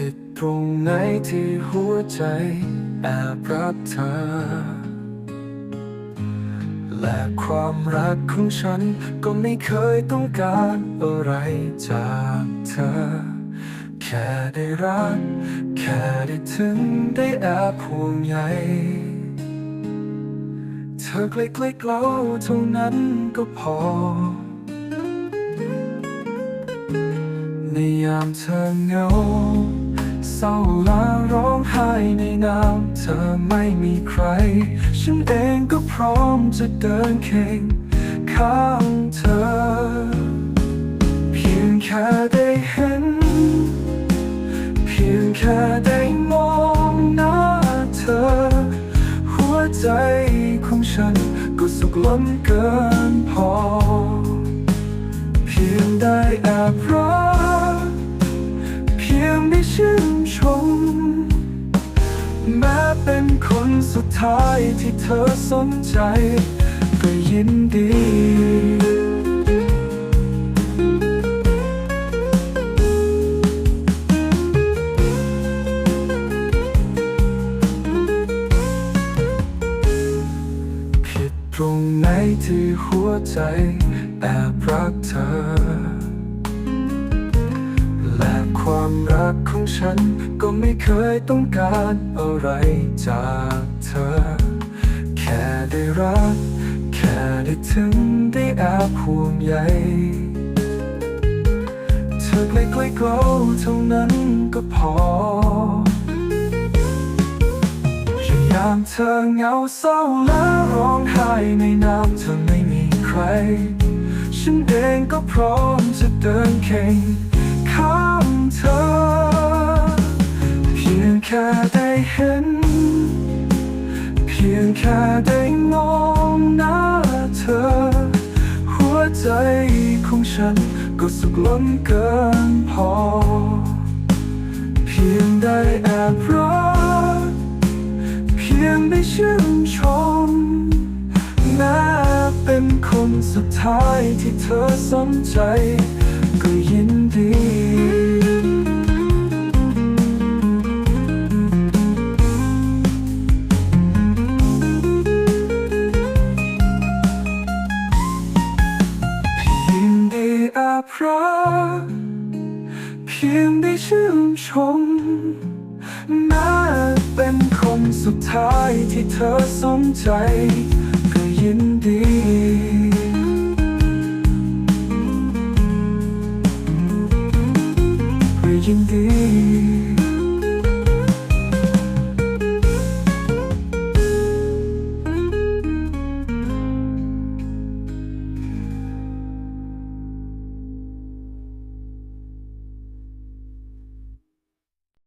ผิดตรงไหนที่หัวใจแอบรักเธอ และความรักของฉันก็ไม่เคยต้องการอะไรจากเธอ แค่ได้รัก แค่ได้ถึงได้แอบห่วงใยเธอใกล้ๆเราเท่านั้นก็พอในยามเธอเหงา เศร้าและร้องไห้ในน้ำเธอไม่มีใคร ฉันเองก็พร้อมจะเดินเคียงข้างเธอ เพียงแค่ได้เห็น เพียงแค่ได้มองหน้าเธอ หัวใจของฉันก็สุขล้นเกินพอ เพียงได้แอบรัก เพียงได้ชื่น ม แม้เป็นคนสุดท้ายที่เธอสนใจ ก็ยินดีผิดตรงไหนที่หัวใจแอบรักเธอ ความรักของฉัน ก็ไม่เคยต้องการอะไรจากเธอ แค่ได้รัก แค่ได้ถึงได้แอบห่วงใยเธอใกล้ๆเราเท่านั้นก็พอยามเธอเหงาเศร้าและร้องไห้ในน้ำเธอไม่มีใคร ฉันเองก็พร้อมจะเดินเคียง ข้างเธอ เพียงแค่ได้เห็น เพียงแค่ได้มองหน้าเธอ หัวใจของฉันก็สุขล้นเกินพอ เพียงได้แอบรัก เพียงได้ชื่นชมแม้เป็นคนสุดท้ายที่เธอสนใจ ก็ยินดี พียงได้ชื่นชมน่าเป็นคนสุดท้ายที่เธอสนใจ ก็ยินดี ก็ยินดี